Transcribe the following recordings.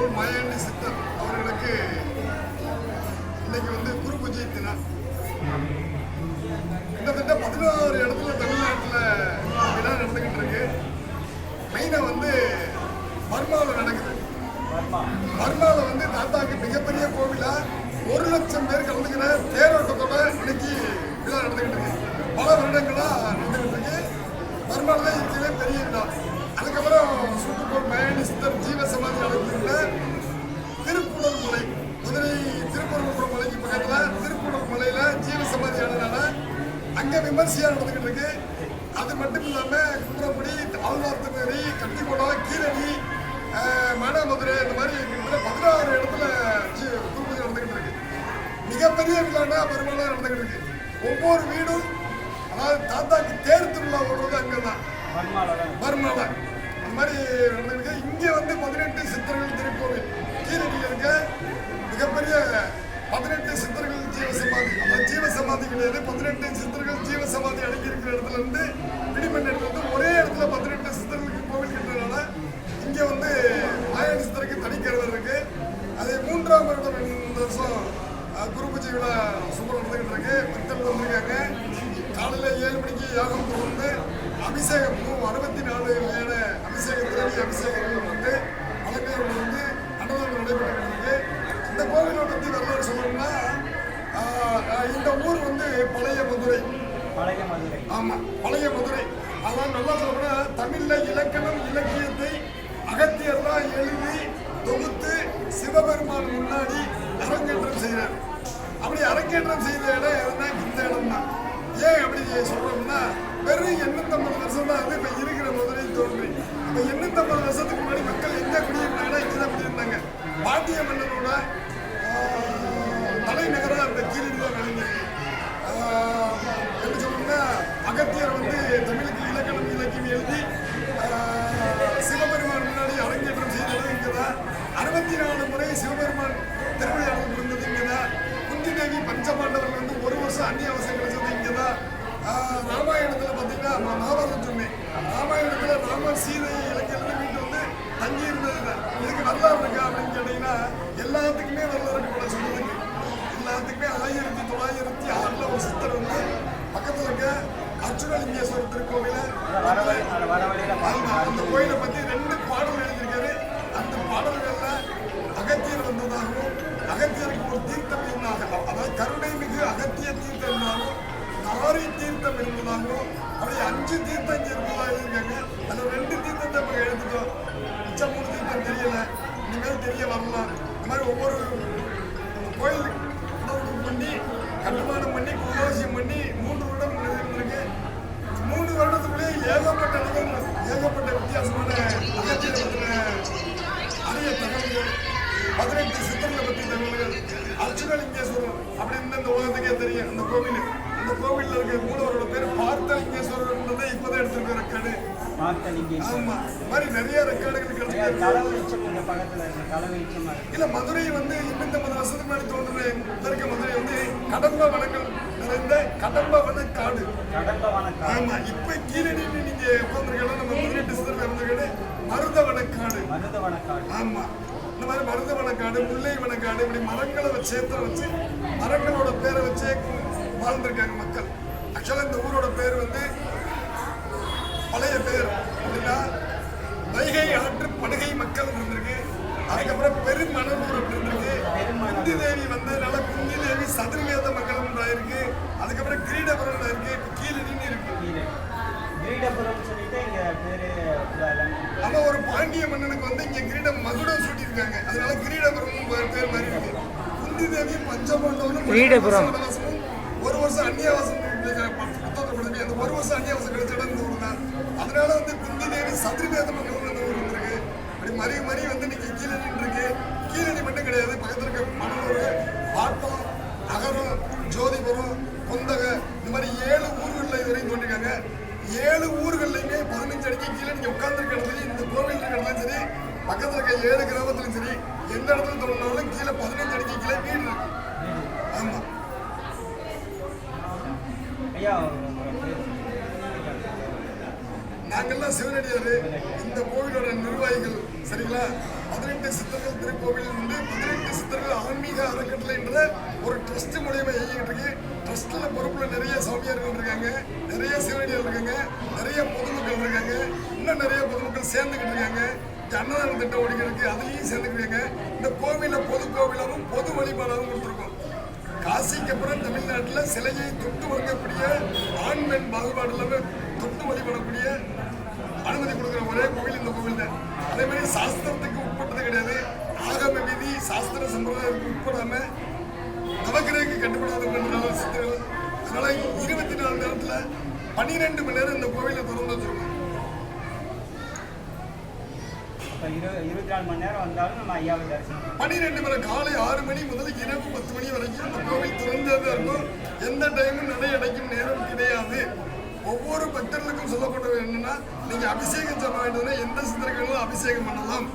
போல் சுட்டுக்கோள் மாயாண்டி சித்தர் அவர்களுக்கு இன்னைக்கு வந்து குரு பூஜை தினம் கிட்டத்தட்ட பதினாறு இடத்துல தமிழ்நாட்டில் விழா நடந்துகிட்டு இருக்கு மெயினாக வந்து பர்மாவில் நடக்குது வர்மா பர்மாவில் வந்து தாத்தாக்கு மிகப்பெரிய கோவிலா ஒரு லட்சம் பேர் கலந்துக்கிற தேரோட்டத்தோட இன்னைக்கு விழா நடந்துகிட்டு இருக்கு பல வருடங்களா நடந்துகிட்டு இருக்கு பர்மாவில் தான் இருக்கிற பெரிய விழா அதுக்கப்புறம் சூட்டுக்கோள் மயானி சித்தர் ஜீவ சமாதி நடந்துள்ள திருப்புடல் மலை மதுரை திருப்பரங்குன்றம் மலைக்கு பக்கத்தில் திருப்புடல் மலையில ஜீவ சமாதி ஆனதுனால விமர்சையாக விமர்சையா நடந்துகிட்டு இருக்கு. அது மட்டும் இல்லாம குன்றக்குடி ஆழ்வார்த்தமேரி கட்டிக்குளம் கீரணி மானாமதுரை இந்த மாதிரி கிட்டத்தட்ட பதினாறு இடத்துல ஜீ- குருபூஜை நடந்துகிட்டு இருக்கு. மிகப்பெரிய விழானா பெருமாளா நடந்துகிட்டு இருக்கு. ஒவ்வொரு வீடும் அதாவது தாத்தாக்கு தேர் திருவிழா ஓடுறது அங்கதான். தான் பர்மால அந்த மாதிரி நடந்திருக்கு இங்கே வந்து பதினெட்டு சித்தர்கள் திருக்கோவில். கீழடியில் இருக்க மிகப்பெரிய பதினெட்டு சித்தர்கள் ஜீவசமாதி அதாவது சமாதி கிடையாது பதினெட்டு சித்தர்கள் ஜீவ சமாதி அடங்கி இருக்கிற இடத்துல இருந்து பிடிமண் இடத்துல ஒரே இடத்துல பதினெட்டு சித்தர்களுக்கு கோவில் கட்டுறதுனால இங்கே வந்து ஆயிரம் சித்தருக்கு தனிக்கரவர் இருக்கு. அதே மூன்றாம் வருடம் இந்த வருஷம் குரு பூஜை விழா சூப்பர் நடந்துகிட்டு இருக்கு. பக்தர்கள் வந்திருக்காங்க. காலையில் ஏழு மணிக்கு யாகம் ஆமாம் பழைய மதுரை. அதான் நல்லா சொல்லணும்னா தமிழில் இலக்கணம் இலக்கியத்தை அகத்தியெல்லாம் எழுதி தொகுத்து சிவபெருமான் முன்னாடி அரங்கேற்றம் செய்கிறார். அப்படி அரங்கேற்றம் செய்த இடம் எதுனா இந்த இடம் தான் ஏன் அப்படி சொல்கிறோம்னா வெறும் எண்ணூத்தம்பது வருஷம் தான் அது இப்போ இருக்கிற மதுரை தோன்றி. இப்ப எண்ணூத்தம்பது வருஷத்துக்கு முன்னாடி மக்கள் ராமாயணத்துல பாத்தீங்கன்னா ம- மகாபாரதம் சொன்னேன் ராமாயணத்துல ராமர் சீதை இலக்கியம் வீட்டு வந்து தங்கி இருந்தது இதுக்கு வரலாறு இருக்கா அப்படின்னு கேட்டீங்கன்னா எல்லாத்துக்குமே வரலாறு இருக்கு போல சொல்றதுக்கு எல்லாத்துக்குமே ஆயிரத்தி தொள்ளாயிரத்தி ஆறுல ஒரு சித்தர் வந்து பக்கத்துல இருக்க திருக்கோவில ஆமா, அந்த கோயிலை சித்தர்களை பற்றி தகவல்கள் அர்ச்சுனலிங்கேஸ்வரர் அப்படின்னு இந்த உலகத்துக்கே தெரியும். அந்த கோவில் அந்த கோவில்ல இருக்க மூலவரோட பேர் பார்த்தலிங்கேஸ்வரர்ன்றதை இப்பதான் எடுத்திருக்க ரெக்கார்டு ஆமா. இந்த மாதிரி நிறைய ரெக்கார்டுகள் கிடைச்சிருக்கு. இந்த இல்ல மதுரை வந்து இன்னும் வருஷத்துக்கு முன்னாடி இருக்க மதுரை வந்து கடம்ப வனங்கள். நிறைந்த கடம்ப வன காடு. ஆமா. இப்ப கீழடின்னு நீங்க உட்காந்துருக்கலாம் நம்ம மதுரை டிஸ்ட்ரிக்ட்ல இருந்திருக்காடு மருத வனக்காடு மருத வணக்கம் ஆமா. இந்த மருத வனக்காடு முல்லை வனக்காடு இப்படி மரங்களை வச்சு சேர்த்து வச்சு மரங்களோட பேரை வச்சே வாழ்ந்திருக்காங்க மக்கள். ஆக்சுவலாக இந்த ஊரோட பேர் வந்து பழைய பேர். அப்படின்னா வைகை ஆற்று படுகை மக்கள் இருந்திருக்கு அதுக்கப்புறம் பெருமணலூர் அப்படி இருந்திருக்கு குந்தி தேவி வந்ததுனால குந்தி தேவி சதுர்வேத மக்கள் இருக்கு அதுக்கப்புறம் கிரீடபுரம் இருக்கு இப்ப கீழடின்னு இருக்கு கீழே கிரீடபுரம் சொல்லிட்டு இங்கே பேர் அவன் ஒரு பாண்டிய மன்னனுக்கு வந்து இங்க கிரீடம் மகுடம் சூட்டியிருக்காங்க. அதனால கிரீடபுரம் பேர் மாதிரி இருக்கு. குந்தி தேவி பஞ்சபாண்டவனும் கிரீடபுரம். ஒரு வருஷம் அந்நியாவாசம் புத்தகத்தை கொடுத்து அந்த ஒரு வருஷம் அந்நியாவாசம் கிடைச்ச இடம் இந்த ஊர் தான் அதனால வந்து குந்தி தேவி சதுர்வேத மக்கள் அந்த ஊர் இருந்திருக்கு இப்படி மறி மறி வந்து இன்னைக்கு கீழடி இருக்கு கீழடி மட்டும் கிடையாது பக்கத்துல இருக்க மணலூர் பாட்டம் அகரம் ஜோதிபுரம் கொந்தக இந்த மாதிரி ஏழு ஊர்களில் இதுவரையும் தோண்டிருக்காங்க ஏழு ஊர்கள்லையுமே பதினஞ்சு அடிக்கு கீழே நீங்க உட்கார்ந்துருக்க இடத்துலயும் இந்த கோவில் இருக்கிற இடத்துலயும் சரி பக்கத்துல இருக்க ஏழு கிராமத்திலும் சரி எந்த இடத்துல தோண்டினாலும் கீழே பதினஞ்சு அடிக்கு கீழே வீடு இருக்கு. ஆமா. ஐயா உங்களோட பேர் நாங்கெல்லாம் சிவனடியார். இந்த கோவிலோட நிர்வாகிகள் சரிங்களா? பதினெட்டு சித்தர்கள் திருக்கோவில் வந்து பதினெட்டு சித்தர்கள் ஆன்மீக அறக்கட்டளை என்ற ஒரு ட்ரஸ்ட் மூலியமா இயங்கிட்டு ட்ரஸ்ட்ல பொறுப்புல நிறைய சாமியார்கள் இருக்காங்க நிறைய சிவனடிகள் இருக்காங்க நிறைய பொதுமக்கள் இருக்காங்க இன்னும் நிறைய பொதுமக்கள் சேர்ந்துக்கிட்டு இருக்காங்க. அன்னதான திட்டம் ஒடிக்கிறதுக்கு அதுலேயும் சேர்ந்துக்கிறாங்க இந்த கோவில பொது கோவிலாகவும் பொது வழிபாடாகவும் கொடுத்துருக்கோம். காசிக்கு அப்புறம் தமிழ்நாட்டில் சிலையை தொட்டு வணங்கக்கூடிய ஆண் பெண் பாகுபாடு இல்லாமல் தொட்டு வழிபடக்கூடிய அனுமதி கொடுக்குற ஒரே கோவில் இந்த கோவில் தான் அதே மாதிரி சாஸ்திரத்துக்கு உட்பட்டது கிடையாது. ஆகம விதி சாஸ்திர சம்பிரதாயத்துக்கு உட்படாமல் நவக்கிரகைக்கு கட்டுப்படாத சித்தர்கள் அதனால இருபத்தி நாலு நேரத்துல பன்னிரெண்டு மணி நேரம் இந்த கோவிலை திறந்து வச்சிருக்கோம். பன்னிரெண்டு மணி காலை ஆறு மணி முதல் இரவு பத்து மணி வரைக்கும் இந்த கோவில் திறந்ததா இருக்கும். எந்த டைமும் நடை அடைக்கும் நேரம் கிடையாது. ஒவ்வொரு பக்தர்களுக்கும் சொல்லப்பட்டது என்னன்னா நீங்க அபிஷேகம் செய்ய வேண்டியதுன்னா எந்த சித்தர்களும் அபிஷேகம் பண்ணலாம்.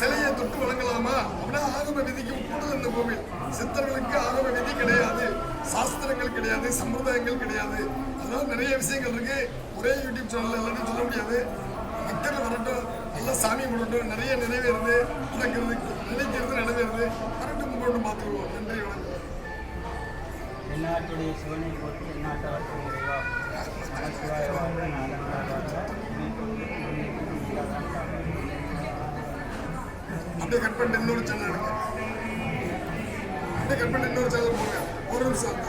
சிலையை தொட்டு வணங்கலாமா அப்படின்னா ஆகம விதிக்கு கூடுதல் இந்த கோவில் சித்தர்களுக்கு ஆகம விதி கிடையாது. சாஸ்திரங்கள் கிடையாது. சம்பிரதாயங்கள் கிடையாது. அதனால நிறைய விஷயங்கள் இருக்கு. ஒரே யூடியூப் சேனல் எல்லாத்தையும் சொல்ல முடியாது. மக்கள் வரட்டும் நல்லா சாமி கும்பிடட்டும் நிறைய நிறைவேறுது நடக்கிறது நினைக்கிறது நிறைவேறுது. வரட்டும் கும்பிட்டு பார்த்துருவோம் நன்றி வணக்கம். என்னாட்டுடைய சிவனை போட்டு தென்னாட்டவர்கள் ಮುಂದೆ ಕಟ್ಕೊಂಡು ಇನ್ನೂರು ಜನ ಅಡುಗೆ ಮುಂದೆ ಕಟ್ಕೊಂಡು ಇನ್ನೂರು ಜನ ಹೋಗ ಮೂರು ನಿಮಿಷ ಅಂತ